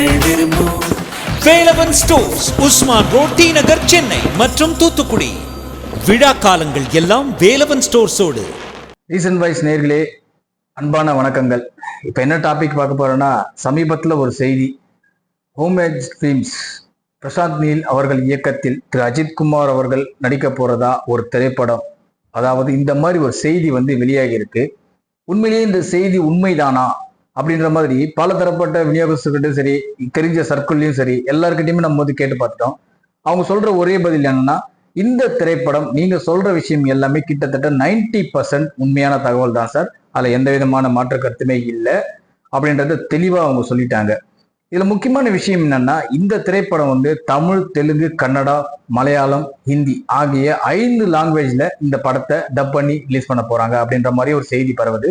நீங்கள் விரும்பும் Velavan stores Usman road T Nagar Chennai மற்றும் தூத்துக்குடி. விழா காலங்கள் எல்லாம் வேலவன் ஸ்டோர்ஸோடு. ரீசன் வைஸ் நேர்களே அன்பான வணக்கங்கள். இப்போ என்ன டாபிக் பார்க்க போறோம்னா சமீபத்தில் ஒரு செய்தி. ஹோம்மேட் ஃபிலிம்ஸ் பிரசாந்த் நீல் அவர்கள் இயக்கத்தில் திரு. அஜித் குமார் அவர்கள் நடிக்க போறதா ஒரு திரைப்படம். அதாவது இந்த மாதிரி ஒரு செய்தி வந்து வெளியாகி இருக்கு உண்மையிலேயே இந்த செய்தி உண்மைதானா? அப்படின்ற மாதிரி பல தரப்பட்ட விநியோகஸ்தர்கிட்டும் சரி தெரிஞ்ச சர்க்கிள்லையும் சரி எல்லாருக்கிட்டையுமே நம்ம வந்து கேட்டு பார்த்துட்டோம். அவங்க சொல்ற ஒரே பதில் என்னன்னா இந்த திரைப்படம் நீங்க சொல்ற விஷயம் எல்லாமே கிட்டத்தட்ட 90% பர்சன்ட் உண்மையான தகவல் தான் சார். அதுல எந்த விதமான மாற்று கருத்துமே இல்லை. அப்படின்றத தெளிவா அவங்க சொல்லிட்டாங்க. இதுல முக்கியமான விஷயம் என்னன்னா இந்த திரைப்படம் வந்து தமிழ் தெலுங்கு கன்னடா மலையாளம் ஹிந்தி ஆகிய ஐந்து லாங்குவேஜ்ல இந்த படத்தை டப் பண்ணி ரிலீஸ் பண்ண போறாங்க அப்படின்ற மாதிரி ஒரு செய்தி பரவுது.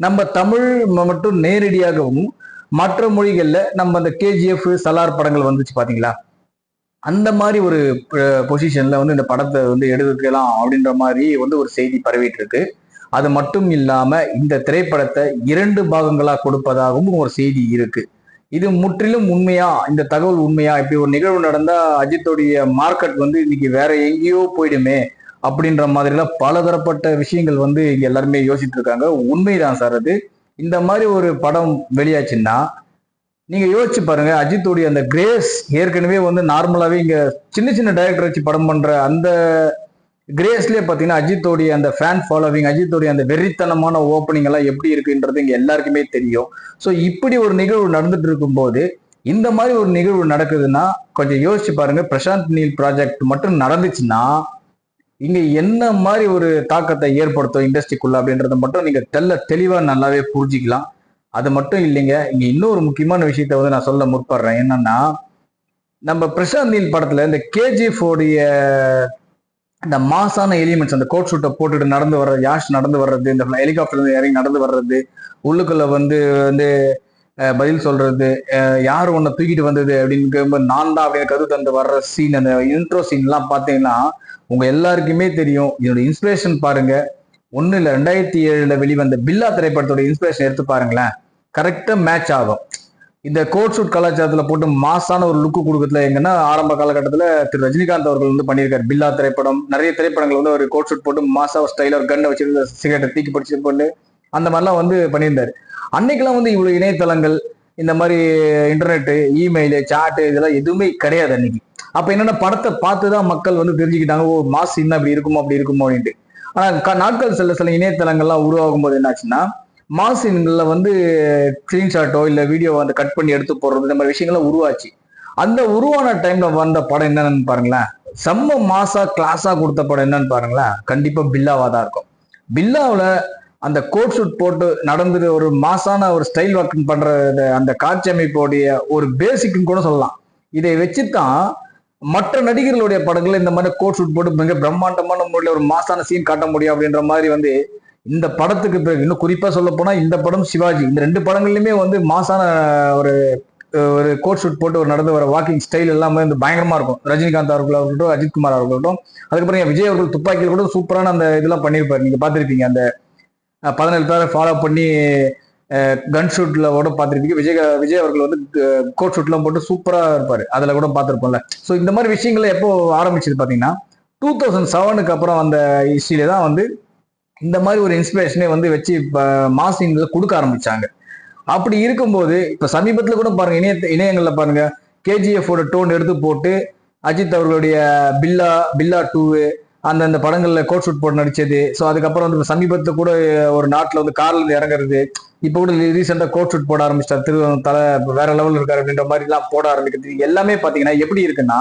நம்ம தமிழ் மட்டும் நேரடியாகவும் மற்ற மொழிகளில் நம்ம அந்த கேஜிஎஃப் சலார் படங்கள் வந்துச்சு பார்த்தீங்களா அந்த மாதிரி ஒரு பொசிஷன்ல வந்து இந்த படத்தை வந்து எடுத்துக்கலாம் அப்படின்ற மாதிரி வந்து ஒரு செய்தி பரவிட்டு இருக்கு அது மட்டும் இல்லாம இந்த திரைப்படத்தை இரண்டு பாகங்களா கொடுப்பதாகவும் ஒரு செய்தி இருக்கு. இது முற்றிலும் உண்மையா? இந்த தகவல் உண்மையா? இப்படி ஒரு நிகழ்வு நடந்தா அஜித்துடைய மார்க்கெட் வந்து இன்னைக்கு வேற எங்கேயோ போயிடுமே. அப்படின்ற மாதிரிலாம் பலதரப்பட்ட விஷயங்கள் வந்து இங்க எல்லாருமே யோசிச்சுட்டு இருக்காங்க. உண்மைதான் சார் அது. இந்த மாதிரி ஒரு படம் வெளியாச்சுன்னா நீங்க யோசிச்சு பாருங்க அஜித்துடைய அந்த கிரேஸ் ஏற்கனவே வந்து நார்மலாவே இங்க சின்ன சின்ன டைரக்டர் வச்சு படம் பண்ற அந்த கிரேஸ்லேயே பார்த்தீங்கன்னா அஜித்தோடைய அந்த ஃபேன் ஃபாலோவிங் அஜித்தோடைய அந்த வெறித்தனமான ஓப்பனிங் எல்லாம் எப்படி இருக்குன்றது இங்கே எல்லாருக்குமே தெரியும். ஸோ இப்படி ஒரு நிகழ்வு நடந்துட்டு இருக்கும்போது இந்த மாதிரி ஒரு நிகழ்வு நடக்குதுன்னா கொஞ்சம் யோசிச்சு பாருங்க பிரசாந்த் நீல் ப்ராஜெக்ட் மட்டும் நடந்துச்சுன்னா இங்க என்ன மாதிரி ஒரு தாக்கத்தை ஏற்படுத்தும் இண்டஸ்ட்ரிக்குள்ள அப்படின்றத மட்டும் நீங்க தெல்ல தெளிவா நல்லாவே புரிஞ்சிக்கலாம். அது மட்டும் இல்லைங்க. இங்க இன்னொரு முக்கியமான விஷயத்த வந்து நான் சொல்ல முற்படுறேன். என்னன்னா நம்ம பிரசாந்த் நீல் படத்துல இந்த கேஜிஎஃப் உடைய இந்த மாசான எலிமெண்ட்ஸ் அந்த கோட் ஷூட்டை போட்டுட்டு நடந்து வர்றது யாஷ் நடந்து வர்றது இந்த ஹெலிகாப்டர்ல இருந்து இறங்கி நடந்து வர்றது உள்ளுக்குள்ள வந்து வந்து பதில் சொல்றது யார் உன்னை தூக்கிட்டு வந்தது அப்படின்னு கேட்கும்போது நான் தான் அப்படின்னு கருத்து தந்து வர்ற சீன் அந்த இன்ட்ரோ சீன்லாம் பார்த்தீங்கன்னா உங்க எல்லாருக்குமே தெரியும். இதோட இன்ஸ்பிரேஷன் பாருங்க. ஒன்னு இல்லை ரெண்டாயிரத்தி ஏழுல வெளிவந்த பில்லா திரைப்படத்தோட இன்ஸ்பிரேஷன் எடுத்து பாருங்களேன். கரெக்டா மேட்ச் ஆகும். இந்த கோட் ஷூட் கலாச்சாரத்துல போட்டு மாசான ஒரு லுக்கு கொடுக்கறதுல எங்கன்னா ஆரம்ப காலகட்டத்துல திரு ரஜினிகாந்த் அவர்கள் வந்து பண்ணியிருக்காரு. பில்லா திரைப்படம். நிறைய திரைப்படங்கள் வந்து ஒரு கோட் ஷூட் போட்டு மாசா ஒரு ஸ்டைல ஒரு கண்ணை வச்சிருந்த சிகரெட்டை தூக்கி பிடிச்சி பண்ணு அந்த மாதிரிலாம் வந்து பண்ணியிருந்தாரு. அன்னைக்கெல்லாம் வந்து இவ்வளவு இணையதளங்கள் இந்த மாதிரி இன்டர்நெட்டு இமெயிலு சாட்டு இதெல்லாம் எதுவுமே கிடையாது அன்னைக்கு. அப்ப என்னன்னா படத்தை பார்த்து தான் மக்கள் வந்து தெரிஞ்சுக்கிட்டாங்க ஓ மாஸ் இன்னும் அப்படி இருக்குமோ அப்படி இருக்குமோ அப்படின்ட்டு. ஆனா க- நாட்கள் சில சில இணையதளங்கள்லாம் உருவாகும் போது என்னாச்சுன்னா மாசின்களில் வந்து ஸ்க்ரீன்ஷாட்டோ இல்லை வீடியோ வந்து கட் பண்ணி எடுத்து போடுறது இந்த மாதிரி விஷயங்கள்லாம் உருவாச்சு. அந்த உருவான டைம்ல வந்த படம் என்னன்னு பாருங்களேன். செம்ம மாசா கிளாஸா கொடுத்த படம் என்னன்னு பாருங்களேன். கண்டிப்பா பில்லாவா தான் இருக்கும். பில்லாவில் அந்த கோட் ஷூட் போட்டு நடந்து ஒரு மாசான ஒரு ஸ்டைல் ஒர்க் பண்ற அந்த காட்சி அமைப்போடைய ஒரு பேசிக்னு கூட சொல்லலாம். இதை வச்சுதான் மற்ற நடிகர்களுடைய படங்களை இந்த மாதிரி கோட் ஷூட் போட்டு மிக பிரம்மாண்டமான முறையில் ஒரு மாசான சீன் காட்ட முடியும் அப்படின்ற மாதிரி வந்து இந்த படத்துக்கு பிறகு இன்னும் குறிப்பா சொல்ல போனா இந்த படம் சிவாஜி. இந்த ரெண்டு படங்கள்லயுமே வந்து மாசான ஒரு ஒரு கோட் ஷூட் போட்டு ஒரு நடந்து வர வாக்கிங் ஸ்டைல் எல்லாமே வந்து பயங்கரமா இருக்கும். ரஜினிகாந்த் அவர்களாக இருக்கட்டும் அஜித் குமார் அவர்களாகட்டும் அதுக்கப்புறம் என் விஜய் அவர்கள் துப்பாக்கியில் கூட சூப்பரான அந்த இதெல்லாம் பண்ணியிருப்பாரு. நீங்க பார்த்துருப்பீங்க அந்த பதினேழு பேரை ஃபாலோ பண்ணி கன் ஷூட்ல கூட பார்த்துருப்பீங்க. விஜய் விஜய் அவர்கள் வந்து கோட் ஷூட்லாம் போட்டு சூப்பராக இருப்பார். அதில் கூட பார்த்துருப்போம்ல. ஸோ இந்த மாதிரி விஷயங்களை எப்போ ஆரம்பிச்சது பார்த்தீங்கன்னா டூ தௌசண்ட் செவனுக்கு அப்புறம் அந்த ஹிஸ்ட்ரியில தான் வந்து இந்த மாதிரி ஒரு இன்ஸ்பிரேஷனே வந்து வச்சு மாசின்ல கொடுக்க ஆரம்பிச்சாங்க. அப்படி இருக்கும்போது இப்போ சமீபத்தில் கூட பாருங்க இணைய இணையங்களில் பாருங்க கேஜிஎஃபோட டோன் எடுத்து போட்டு அஜித் அவர்களுடைய பில்லா பில்லா டூவு அந்தந்த படங்களில் படங்கள்ல கோட் ஷூட் போட்டு நடிச்சது. ஸோ அதுக்கப்புறம் வந்து சமீபத்துல கூட ஒரு நாட்டில் வந்து கார்ல இருந்து இறங்குறது. இப்போ கூட ரீசெண்டா கோட் ஷூட் போட ஆரம்பிச்சிட்டார். திரு தலை வேற லெவல் இருக்காரு அப்படின்ற மாதிரி எல்லாம் போட ஆரம்பிக்கிறது. எல்லாமே பாத்தீங்கன்னா எப்படி இருக்குன்னா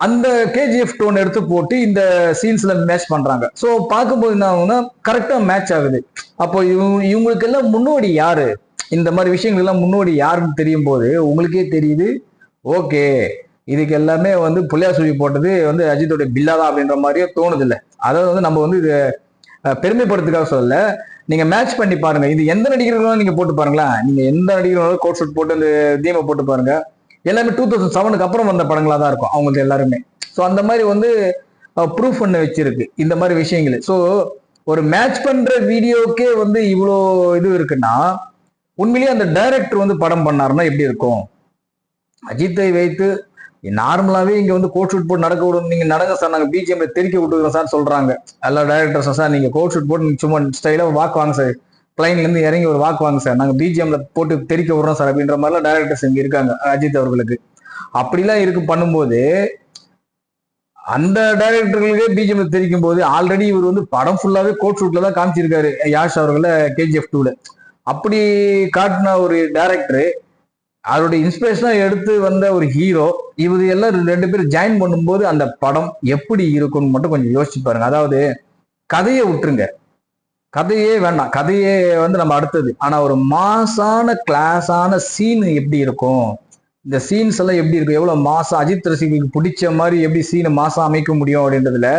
அந்த கேஜிஎஃப் டோன் எடுத்து போட்டு இந்த சீன்ஸ்ல மேட்ச் பண்றாங்க. ஸோ பார்க்கும்போது என்ன ஆகும்னா கரெக்டா மேட்ச் ஆகுது. அப்போ இவங்க இவங்களுக்கு எல்லாம் முன்னோடி யாரு? இந்த மாதிரி விஷயங்கள் எல்லாம் முன்னோடி யாருன்னு தெரியும் போது உங்களுக்கே தெரியுது. ஓகே இதுக்கு எல்லாமே வந்து புள்ளியா சுழி போட்டது வந்து அஜித்தோட பில்லாதான் அப்படின்ற மாதிரியே தோணுது இல்லை அதாவது வந்து நம்ம வந்து இது பெருமைப்படுத்துக்காக சொல்லல. நீங்க மேட்ச் பண்ணி பாருங்க. இது எந்த நடிகர்களும் நீங்க போட்டு பாருங்களேன் நீங்க எந்த நடிகர்களும் கோட் ஷூட் போட்டு அந்த தீமை போட்டு பாருங்க. எல்லாமே டூ தௌசண்ட் செவனுக்கு அப்புறம் வந்த படங்களா தான் இருக்கும் அவங்களுக்கு எல்லாருமே. ஸோ அந்த மாதிரி வந்து ப்ரூஃப் பண்ண வச்சிருக்கு. இந்த மாதிரி விஷயங்கள். ஸோ ஒரு மேட்ச் பண்ற வீடியோக்கே வந்து இவ்வளோ இது இருக்குன்னா உண்மையிலேயே அந்த டைரக்டர் வந்து படம் பண்ணாருன்னா எப்படி இருக்கும்? அஜித்தை வைத்து நார்மலாவே இங்க வந்து கோட் ஷூட் போட்டு நடக்க விடும். நீங்க நடங்க சார். நாங்க பிஜிஎம்ல தெரிக்க விட்டுக்கிறோம் சார் சொல்றாங்க. எல்லா டைரக்டர்ஸும் சார் நீங்க கோட் ஷூட் போட்டு சும்மா ஸ்டைலா வாக்கு வாங்க சார். பிளைன்ல இருந்து இறங்கி ஒரு வாக்கு வாங்க சார். நாங்க பிஜிஎம்ல போட்டு தெரிக்க விடுறோம் சார் அப்படின்ற மாதிரிலாம் டைரக்டர்ஸ் இங்க இருக்காங்க. அஜித் அவர்களுக்கு. அப்படிலாம் இருக்கு பண்ணும்போது அந்த டைரக்டர்களுக்கே பிஜிஎம்ல தெரிக்கும் போது ஆல்ரெடி இவர் வந்து படம் ஃபுல்லாவே கோட் ஷூட்ல தான் காமிச்சிருக்காரு. யாஷ் அவர்களை கேஜிஎஃப் டூல அப்படி காட்டின ஒரு டைரக்டர் அவருடைய இன்ஸ்பிரேஷனா எடுத்து வந்த ஒரு ஹீரோ இது எல்லாம் ரெண்டு பேரும் ஜாயின் பண்ணும்போது அந்த படம் எப்படி இருக்கும்னு மட்டும் கொஞ்சம் யோசிச்சு பாருங்க. அதாவது கதையை விட்டுருங்க. கதையே வேண்டாம். கதையே வந்து நம்ம அடுத்தது. ஆனா ஒரு மாசான கிளாஸான சீன் எப்படி இருக்கும்? இந்த சீன்ஸ் எல்லாம் எப்படி இருக்கும்? எவ்வளவு மாசம் அஜித் ரசிகளுக்கு பிடிச்ச மாதிரி எப்படி சீனை மாசம் அமைக்க முடியும் அப்படின்றதுல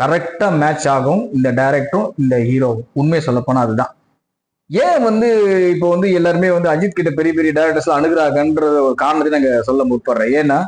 கரெக்டா மேட்ச் ஆகும் இந்த டைரக்டரும் இந்த ஹீரோவும் உண்மையை சொல்லப்போனா அதுதான். ஏன் வந்து இப்போ வந்து எல்லாருமே வந்து அஜித் கிட்ட பெரிய பெரிய டேரக்டர்ஸ் அணுகிறாங்கன்ற ஒரு காரணத்தை நாங்க சொல்ல முற்படுறேன் ஏன்னா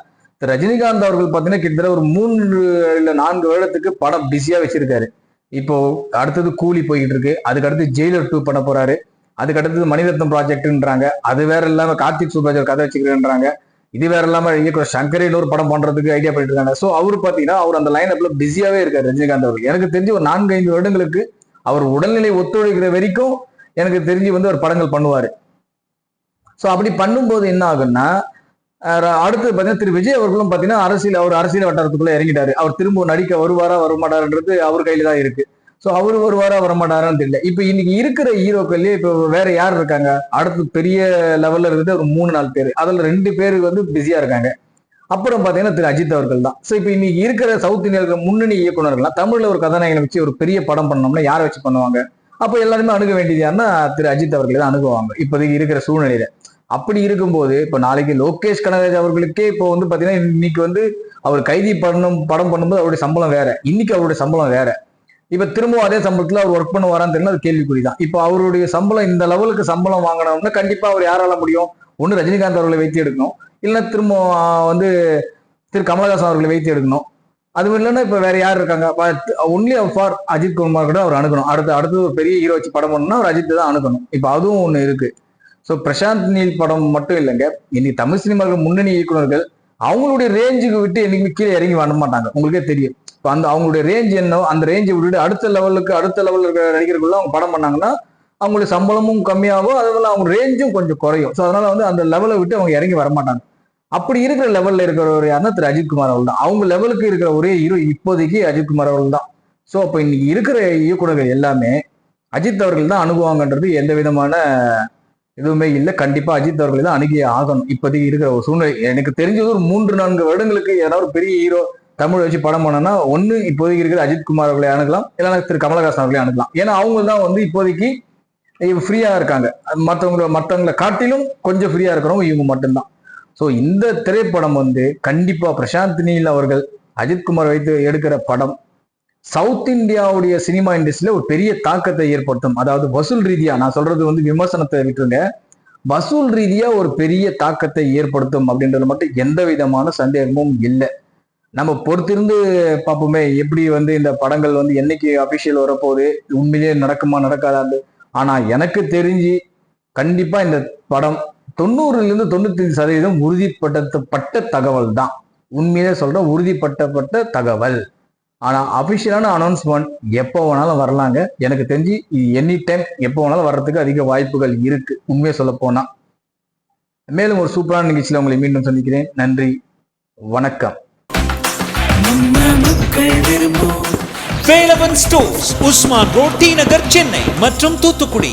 ரஜினிகாந்த் அவர்கள் பார்த்தீங்கன்னா கிட்டத்தட்ட ஒரு மூன்று இல்ல நான்கு வருடத்துக்கு படம் பிஸியா வச்சிருக்காரு. இப்போ அடுத்தது கூலி போய்கிட்டு இருக்கு. அதுக்கு அடுத்து ஜெயிலர் டூ பண்ண போறாரு. அதுக்கு அடுத்தது மணிரத்னம் ப்ராஜெக்ட்ன்றாங்க அது வேற இல்லாம கார்த்திக் சுப்ராஜ் கதை வச்சுக்கிறேன்றாங்க. இது வேற இல்லாம இயக்குனர் சங்கரின்னு ஒரு படம் பண்றதுக்கு ஐடியா பண்ணிட்டு இருக்காங்க. ஸோ அவர் பாத்தீங்கன்னா அவர் அந்த லைன் அப்ல பிஸியாவே இருக்காரு ரஜினிகாந்த் அவர்கள். எனக்கு தெரிஞ்சு ஒரு நான்கு ஐந்து வருடங்களுக்கு அவர் உடல்நிலை ஒத்துழைக்கிற வரைக்கும் எனக்கு தெரிஞ்சு வந்து ஒரு படங்கள் பண்ணுவார். ஸோ அப்படி பண்ணும்போது என்ன ஆகுன்னா அடுத்து பார்த்தீங்கன்னா திரு விஜய் அவர்களும் பார்த்தீங்கன்னா அரசியல் அவர் அரசியல் வட்டாரத்துக்குள்ளே இறங்கிட்டாரு. அவர் திரும்ப நடிக்க வருவாரா வரமாட்டாருன்றது அவர் கையில் தான் இருக்கு. ஸோ அவர் வருவாரா வரமாட்டாரான்னு தெரியல. இப்போ இன்னைக்கு இருக்கிற ஹீரோக்கள்லயே இப்போ வேற யார் இருக்காங்க? அடுத்து பெரிய லெவல்ல இருக்குது ஒரு மூணு நாலு பேர். அதில் ரெண்டு பேர் வந்து பிஸியா இருக்காங்க. அப்புறம் பார்த்தீங்கன்னா திரு அஜித் அவர்கள் தான். ஸோ இப்போ இன்னைக்கு இருக்கிற சவுத் இந்தியாவில் முன்னணி இயக்குநர்கள்லாம் தமிழில் ஒரு கதாநாயகனை வச்சு ஒரு பெரிய படம் பண்ணோம்னா யாரை வச்சு பண்ணுவாங்க? அப்போ எல்லாருமே அணுக வேண்டியது யாருன்னா திரு அஜித் அவர்களை தான் அணுகுவாங்க. இப்போதைக்கு இருக்கிற சூழ்நிலையில. அப்படி இருக்கும்போது இப்போ நாளைக்கு லோகேஷ் கனகராஜ் அவர்களுக்கே இப்போ வந்து பார்த்தீங்கன்னா இன்னைக்கு வந்து அவர் கைதி பண்ணும் படம் பண்ணும்போது அவருடைய சம்பளம் வேற. இன்னைக்கு அவருடைய சம்பளம் வேற. இப்போ திரும்பவும் அதே சம்பளத்தில் அவர் ஒர்க் பண்ணுவாரான்னு தெரியல அது கேள்விக்குறி தான். இப்போ அவருடைய சம்பளம் இந்த லெவலுக்கு சம்பளம் வாங்கினோம்னா கண்டிப்பாக அவர் யாரால முடியும்? ஒன்று ரஜினிகாந்த் அவர்களை வைத்து எடுக்கணும். இல்லைன்னா திரும்ப வந்து திரு கமலஹாசன் அவர்களை வைத்து எடுக்கணும். அது இல்லைன்னா இப்ப வேற யார் இருக்காங்க? ஒன்லி ஃபார் அஜித் குமார் கூட அவர் அணுகணும். அடுத்து அடுத்து ஒரு பெரிய ஹீரோ வச்சு படம் பண்ணணும்னா அவர் அஜித் தான் அணுகணும். இப்போ அதுவும் ஒண்ணு இருக்கு. ஸோ பிரசாந்த் நீல் படம் மட்டும் இல்லைங்க. இன்னைக்கு தமிழ் சினிமாவில் முன்னணி இயக்குநர்கள் அவங்களுடைய ரேஞ்சுக்கு விட்டு என்னைக்குமே கீழே இறங்கி வர மாட்டாங்க. உங்களுக்கே தெரியும். இப்போ அந்த அவங்களுடைய ரேஞ்ச் என்னோ அந்த ரேஞ்சை விட்டுட்டு அடுத்த லெவலுக்கு அடுத்த லெவலில் இருக்கிற நடிகர்களுக்குள்ள அவங்க படம் பண்ணாங்கன்னா அவங்களுடைய சம்பளமும் கம்மியாகும் அதனால அவங்க ரேஞ்சும் கொஞ்சம் குறையும். ஸோ அதனால வந்து அந்த லெவலை விட்டு அவங்க இறங்கி வர மாட்டாங்க. அப்படி இருக்கிற லெவல்ல இருக்கிறவர் யாருன்னா திரு அஜித்குமார் அவர்கள் தான். அவங்க லெவலுக்கு இருக்கிற ஒரே ஹீரோ இப்போதைக்கு அஜித்குமார் அவர்கள் தான். ஸோ அப்போ இன்னைக்கு இருக்கிற இயக்குநர்கள் எல்லாமே அஜித் அவர்கள் தான் அணுகுவாங்கன்றது எந்த விதமான எதுவுமே இல்லை. கண்டிப்பா அஜித் அவர்கள் தான் அணுகியே ஆகணும். இப்போதைக்கு இருக்கிற ஒரு சூழ்நிலை. எனக்கு தெரிஞ்சது ஒரு மூன்று நான்கு வருடங்களுக்கு ஏதாவது ஒரு பெரிய ஹீரோ தமிழ் வச்சு படம் பண்ணனா ஒன்று இப்போதைக்கு இருக்கிற அஜித்குமார் அவர்களை அணுகலாம். இல்லைன்னா திரு கமலஹாசன் அவர்களை அணுகலாம். ஏன்னா அவங்க தான் வந்து இப்போதைக்கு ஃப்ரீயா இருக்காங்க. மற்றவங்கள மற்றவங்களை காட்டிலும் கொஞ்சம் ஃப்ரீயா இருக்கிறவங்க இவங்க மட்டும்தான். ஸோ இந்த திரைப்படம் வந்து கண்டிப்பாக பிரசாந்த் நீல் அவர்கள் அஜித்குமார் வைத்து எடுக்கிற படம். சவுத் இந்தியாவுடைய சினிமா இண்டஸ்ட்ரியில ஒரு பெரிய தாக்கத்தை ஏற்படுத்தும். அதாவது வசூல் ரீதியா நான் சொல்றது வந்து விமர்சனத்தை விட்டுருங்க. வசூல் ரீதியா ஒரு பெரிய தாக்கத்தை ஏற்படுத்தும் அப்படின்றது மட்டும் எந்த விதமான சந்தேகமும் இல்லை. நம்ம பொறுத்திருந்து பார்ப்போமே எப்படி வந்து இந்த படங்கள் வந்து என்னைக்கு அபிஷியல் வரப்போகுது உண்மையிலேயே நடக்குமா நடக்காதான்னு ஆனா எனக்கு தெரிஞ்சு கண்டிப்பா இந்த படம் தொண்ணூறுலேருந்து தொண்ணூத்தி சதவீதம் உறுதிப்படுத்தப்பட்ட தகவல் தான் உண்மையிலே சொல்றேன் உறுதிப்படுத்தப்பட்ட தகவல். ஆனால் அஃபிஷியலான அனௌன்ஸ்மெண்ட் எப்போ வேணாலும் வரலாங்க. எனக்கு தெரிஞ்சு எனி டைம் எப்போ வேணாலும் வர்றதுக்கு அதிக வாய்ப்புகள் இருக்குது உண்மையை சொல்ல மேலும் ஒரு சூப்பரான நிகழ்ச்சியில் உங்களை மீண்டும் சந்திக்கிறேன். நன்றி வணக்கம். Velavan stores Usman road T Nagar Chennai மற்றும் தூத்துக்குடி.